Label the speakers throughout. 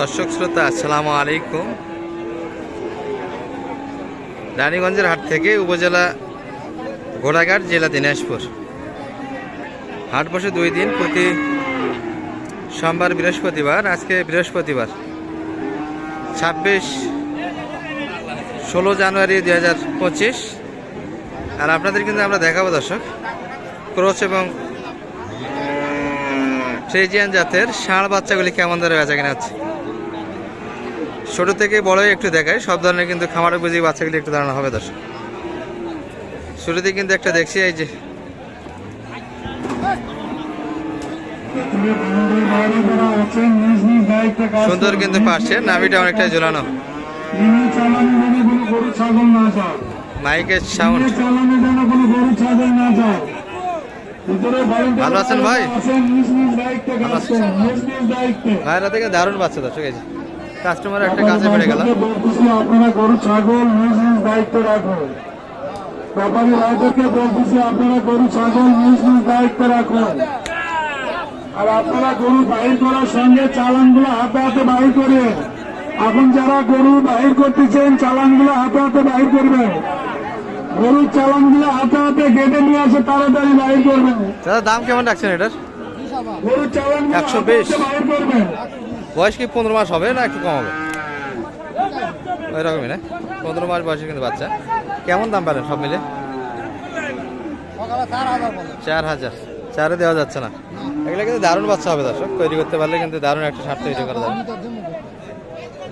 Speaker 1: দর্শক শ্রোতা, আসসালামু আলাইকুম। রানীগঞ্জের হাট থেকে উপজেলা ঘোড়াঘাট, জেলা দিনাজপুর। হাট বসে দুই দিন, প্রতি সোমবার বৃহস্পতিবার, আজকে বৃহস্পতিবার। ছাব্বিশ ষোলো জানুয়ারি দুই হাজার পঁচিশ। আর আপনাদের কিন্তু আমরা দেখাবো দর্শক, ক্রোচ এবং ফ্রেজিয়ান জাতের ষাঁড় বাচ্চাগুলি কেমন ধরে বেচা কিনা হচ্ছে। ছোট থেকে বড়ই একটু দেখায়। সব ধরনের কিন্তু খামার বুঝি বাচ্চাগুলি একটু দাঁড়ানো হবে দর্শক। শুরুতে কিন্তু একটা দেখছি, এই যে। সুন্দর কিন্তু পারছে নাভিটা অনেকটাই ঝোলানো। মাইকের সাউন্ড ভালো আছেন ভাই? ভাইরা থেকে দারুণ বাচ্চা দর্শক, এই যে। কাস্টমার একটা কাজে বেড়ে গেল।
Speaker 2: আপনারা গরু ছাগল নিজ নিজ দায়িত্ব রাখুন ব্যাপারী ভাইদেরকে বলতেছি আপনারা গরু ছাগল নিজ নিজ দায়িত্ব রাখুন আর আপনারা গরু বাহির করার সঙ্গে চালানগুলো হাতে হাতে বাহির করে এখন যারা গরু বাহির করতেছেন চালানগুলো হাতে হাতে বাহির করবেন গরুর চালানগুলো হাতে হাতে গেটে নিয়ে আসে তাড়াতাড়ি বাহির করবেন
Speaker 1: দাদা দাম কেমন রাখছেন এটার?
Speaker 2: গরুর হাতে
Speaker 1: 120
Speaker 2: হাতে বাহির করবেন
Speaker 1: বয়স কি পনেরো মাস হবে না একটু কম হবে? ওই রকমই না? পনেরো মাস বয়সে কিন্তু বাচ্চা। কেমন দাম পেলেন সব মিলে? চার হাজার। চারে দেওয়া যাচ্ছে না। এগুলো কিন্তু দারুণ বাচ্চা হবে দর্শক। তৈরি করতে পারলে কিন্তু দারুণ একটা সার তৈরি করা যাবে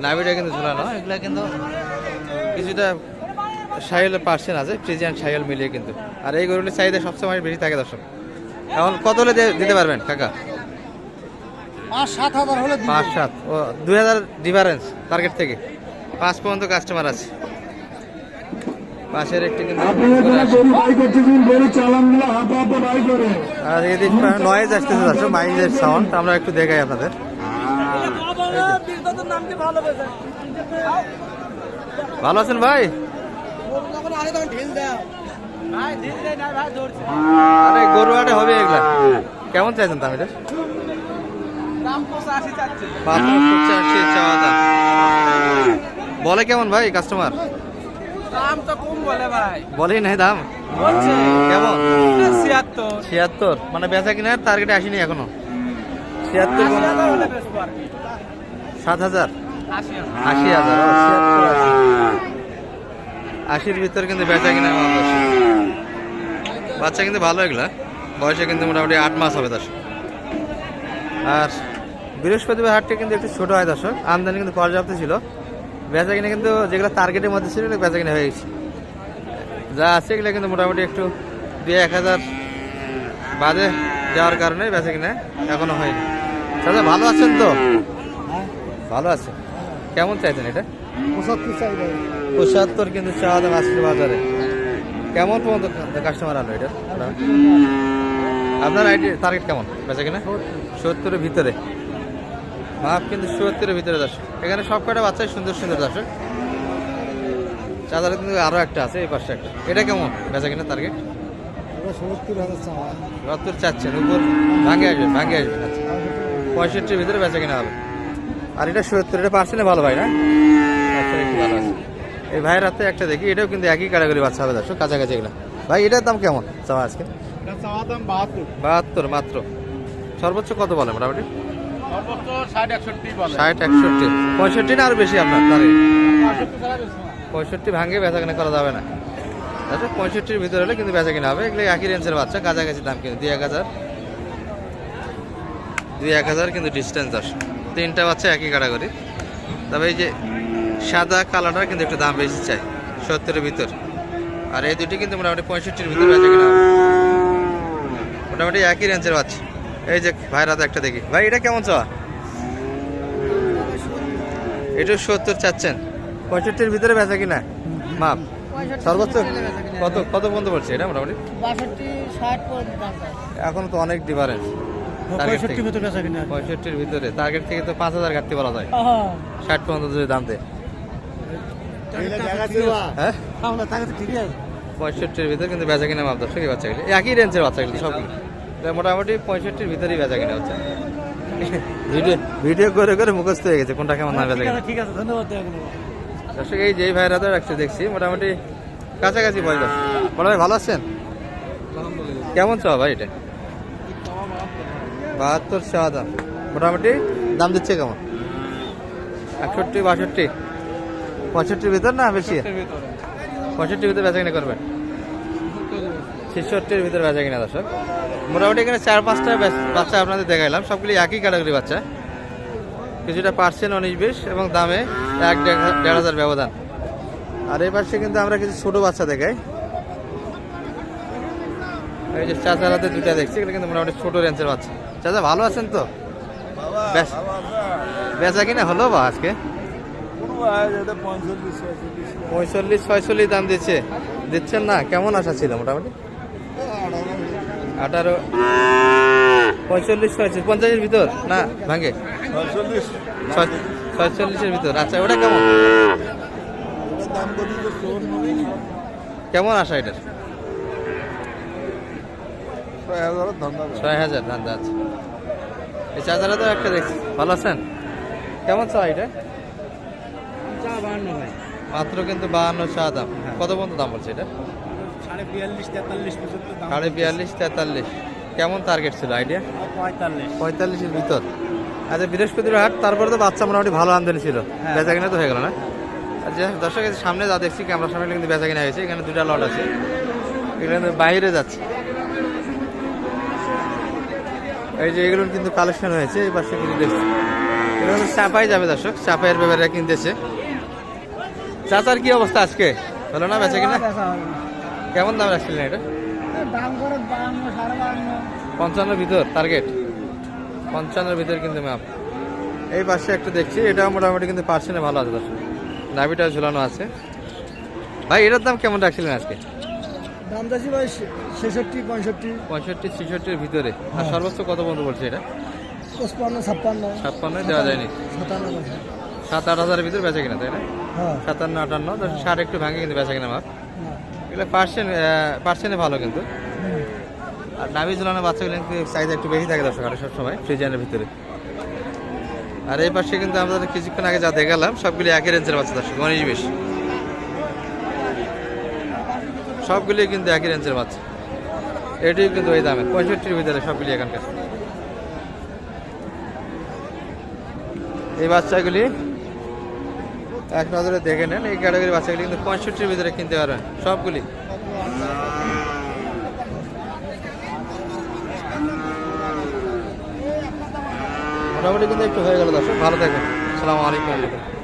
Speaker 1: নাভিটা কিন্তু ঝুলানো, এগুলো কিন্তু কিছুটা সাইল পার্সেন্ট আছে ফ্রিজিয়ান সাইল মিলিয়ে কিন্তু। আর এই গরুগুলির চাহিদা সবসময় বেশি থাকে দর্শক। এখন কত হলে দিতে পারবেন, কাকা?
Speaker 3: পাঁচ সাত হাজার হলে
Speaker 1: পাঁচ সাত। ও দুই হাজার ডিফারেন্স টার্গেট থেকে। পাঁচ পর্যন্ত কাস্টমার আছে। পাশের একটি আর এদিক নয়েজ আসতেছে দর্শক মাইজের সাউন্ড আমরা একটু দেখাই আপনাদের। ভালো আছেন ভাই? আরে গরু আটে হবে এগুলা। কেমন চাইছেন দাম এটা? মাত্র পঁচাশি চাওয়া দাম। বলে কেমন ভাই কাস্টমার
Speaker 3: দাম তো কম বলে ভাই।
Speaker 1: বলেই নাই দাম?
Speaker 3: বলছে।
Speaker 1: কেমন?
Speaker 3: ছিয়াত্তর।
Speaker 1: ছিয়াত্তর? মানে বেচা কিনার টার্গেটে আসেনি এখনও? ছিয়াত্তর। সাত হাজার?
Speaker 3: আশি হাজার।
Speaker 1: আশির ভিতর কিন্তু বেচা কিনা বাচ্চা কিন্তু ভালো এগুলা। বয়সে কিন্তু মোটামুটি আট মাস হবে তার। আর বৃহস্পতিবার হাটটা কিন্তু একটু ছোট হয় দর্শক। আমদানি কিন্তু পর্যাপ্ত ছিল। বেচা কিনে কিন্তু যেগুলো টার্গেটের মধ্যে ছিল বেচা কিনা হয়ে গেছে। যা আছে এগুলো কিন্তু মোটামুটি একটু দুই এক হাজার বাদে যাওয়ার কারণে বেচা কিনা এখনও হয়নি। দাদা ভালো আছেন তো? ভালো আছে কেমন চাইছেন এটা?
Speaker 3: পঁচাত্তর
Speaker 1: কিন্তু চাওয়া দাম আসছে বাজারে। কেমন পর্যন্ত কাস্টমার আলো এটা? আপনার আইডি টার্গেট কেমন? বেচা কিনা? সত্তরের ভিতরে। মাপ কিন্তু সত্তরের ভিতরে দর্শক। এখানে সব কটা বাচ্চাই সুন্দর সুন্দর দর্শক। চাঁদারে কিন্তু আরও একটা আছে এই পাশে একটা। এটা কেমন? বেচা কিনা টার্গেট
Speaker 3: সত্তর
Speaker 1: চাচ্ছেন উপর ভাঙে আসবে ভাঙে আসবে। আচ্ছা। পঁয়ষট্টির ভিতরে বেচা কিনা হবে। আর এটা সত্তর এটা পার্সেন্টে ভালো ভাই না? একটু ভালো আছে। এই ভাইয়ের হাতে একটা দেখি এটাও কিন্তু একই ক্যাটাগরি বাচ্চা হবে দর্শক কাছাকাছি এগুলো। ভাই এটার দাম কেমন? চাওয়া আজকে?
Speaker 3: বাহাত্তর।
Speaker 1: বাহাত্তর মাত্র। সর্বোচ্চ কত বলে মোটামুটি?
Speaker 3: ষাট একষট্টি
Speaker 1: পঁয়ষট্টি না বেশি আপনার? তার
Speaker 3: পঁয়ষট্টি
Speaker 1: ভাঙে বেচা কিনা করা যাবে না। আচ্ছা পঁয়ষট্টির ভিতরে হলে কিন্তু বেচা কিনা হবে। এগুলো একই রেঞ্জের বাচ্চা কাছাকাছি দাম কিন্তু। দুই এক হাজার। দুই এক হাজার কিন্তু ডিস্টেন্স আসে। তিনটা বাচ্চা একই ক্যাটাগরি তবে এই যে সাদা কালারটা কিন্তু একটু দাম বেশি চাই সত্তরের ভিতর। আর এই দুটি কিন্তু মোটামুটি পঁয়ষট্টির ভিতর বেচা কিনা হবে। মোটামুটি একই রেঞ্জের বাচ্চা। এই যে ভাইয়ের হাতে একটা দেখি। ভাই এটা কেমন চাওয়া? এটা সত্তর চাচ্ছেন। পঁয়ষট্টির ভিতরে বেচা কিনা? মাপ। সর্বোচ্চ কত কত পর্যন্ত পড়ছে এটা মোটামুটি?
Speaker 3: ষাট পর্যন্ত
Speaker 1: এখন তো অনেক ডিফারেন্স
Speaker 3: পঁয়ষট্টির ভিতরে বেচা কিনা।
Speaker 1: পঁয়ষট্টির ভিতরে। টার্গেট থেকে তো পাঁচ হাজার ঘাটতি বলা যায়।
Speaker 3: হ্যাঁ।
Speaker 1: ষাট পর্যন্ত যদি দাম দেয়। হ্যাঁ?
Speaker 3: তো আছে।
Speaker 1: পঁয়ষট্টির ভিতরে কিন্তু বেচা কিনা মাপ দর্শক এই বাচ্চাগুলি একই রেঞ্জের বাচ্চাগুলি সবগুলো। মোটামুটি পঁয়ষট্টির ভিতরেই বেচা কিনা হচ্ছে। ভিডিও ভিডিও করে করে মুখস্থ হয়ে গেছে কোনটা কেমন দামে বেচা
Speaker 3: ঠিক
Speaker 1: কিনা
Speaker 3: আছে ঠিক আছে ধন্যবাদ
Speaker 1: দর্শক এই যেই ভাইরা তো রাখছে দেখছি মোটামুটি কাছাকাছি বয়স। বড় ভাই ভালো আছেন? কেমন চাওয়া ভাই এটা? বাহাত্তর চাওয়া দাম। মোটামুটি? দাম দিচ্ছে কেমন? একষট্টি বাষট্টি। পঁয়ষট্টির ভিতর না বেশি? পঁয়ষট্টির ভিতর। বেচা কিনা করবেন? ছেষট্টির ভিতর বেচা কিনা দর্শক। মোটামুটি এখানে চার পাঁচটা বাচ্চা আপনাদের দেখাইলাম সবগুলি একই ক্যাটাগরি বাচ্চা। কিছুটা পার্সেন্ট উনিশ বিশ এবং দামে এক দেড় হাজার ব্যবধান। আর এই পাশে কিন্তু আমরা কিছু ছোটো বাচ্চা দেখাই। এই যে চাচার হাতে দুটা দেখছি এগুলো কিন্তু মোটামুটি ছোটো রেঞ্জের বাচ্চা। চাচা ভালো আছেন তো? বেচা কিনা হলো বা আজকে? পঁয়তাল্লিশ ছয়চল্লিশ দাম দিচ্ছে। দিচ্ছেন না? কেমন আশা ছিল মোটামুটি? আঠারো। পঁয়তাল্লিশ ছয়চল্লিশ পঞ্চাশের ভিতর? না ভাঙ্গে ছয়- ছয়চল্লিশের ভিতর। আচ্ছা ওটা কেমন? কেমন আশা এটার? ছয় হাজার ধান্দা আছে। এই চার্জারটা তো একটা দেখছি। ভালো আছেন? কেমন চা এটা? মাত্র কিন্তু বাহান্ন চা দাম। কত পর্যন্ত দাম বলছে এটা?
Speaker 3: সাড়ে বিয়াল্লিশ তেতাল্লিশ
Speaker 1: সাড়ে বিয়াল্লিশ তেতাল্লিশ। কেমন টার্গেট ছিল আইডিয়া
Speaker 3: পঁয়তাল্লিশ।
Speaker 1: পঁয়তাল্লিশের ভিতর। আচ্ছা বৃহস্পতিবার হাট তারপরে তো বাচ্চা মোটামুটি ভালো আমদানি ছিল।
Speaker 3: হ্যাঁ।
Speaker 1: বেচা কিনা তো হয়ে গেল না? আচ্ছা দর্শক সামনে যা দেখছি ক্যামেরার সামনে কিন্তু বেচা কিনা হয়েছে। এখানে দুটা লট আছে। এগুলো কিন্তু বাইরে যাচ্ছে। এই যে এগুলো কিন্তু কালেকশন হয়েছে এই পাশে কিন্তু দেখছি। এগুলো চাপাই যাবে দর্শক। চাপাইয়ের ব্যাপারে কিনতেছে চাচার কি অবস্থা আজকে? হলো না বেচা কিনা? কেমন দাম রাখছিলেন এটা?
Speaker 3: দাম করে বাহান্ন সাড়ে বাহান্ন।
Speaker 1: পঞ্চান্নর ভিতর টার্গেট পঞ্চান্নর ভিতর কিন্তু ম্যাপ এই পাশে একটা দেখছি এটা মোটামুটি কিন্তু পার্সেন্টে ভালো আছে দর্শক। নাভিটা ঝুলানো আছে। ভাই এটার দাম কেমন রাখছিলেন আজকে?
Speaker 3: দাম যাচ্ছি ভাই ছেষট্টি পঁয়ষট্টি।
Speaker 1: পঁয়ষট্টি ছেষট্টির ভিতরে। আর
Speaker 3: হ্যাঁ।
Speaker 1: সর্বোচ্চ কত বন্ধু বলছে এটা?
Speaker 3: পঁচপান্ন ছাপ্পান্ন।
Speaker 1: ছাপ্পান্ন দেওয়া যায়নি।
Speaker 3: সাতান্ন
Speaker 1: সাত আট হাজারের ভিতর বেচা কিনা তাই না?
Speaker 3: হ্যাঁ।
Speaker 1: সাতান্ন আটান্ন ষাট একটু ভাঙে কিন্তু বেচা কিনা মাপ এগুলো পার্সেন্ট পার্সেন্টে ভালো কিন্তু। আর নাভি ঝুলানো বাচ্চাগুলো কিন্তু সাইজ একটু বেশি থাকে দর্শক আরও সবসময় ফ্রিজারের ভিতরে। আর এই পাশে কিন্তু আমরা কিছুক্ষণ আগে যা দেখালাম সবগুলি একই রেঞ্জের বাচ্চা দর্শক উনিশ বিশ। সবগুলি কিন্তু একই রেঞ্জের বাচ্চা। এটিও কিন্তু ওই দামে পঁয়ষট্টির ভিতরে সবগুলি এখানকার। এই বাচ্চাগুলি এক নজরে দেখে নেন, এই ক্যাটাগরি বাচ্চাগুলি কিন্তু পঁয়ষট্টির ভিতরে কিনতে পারবেন, সবগুলি। মোটামুটি কিন্তু একটু হয়ে গেল দর্শক, ভালো থাকবেন। আসসালামু আলাইকুম।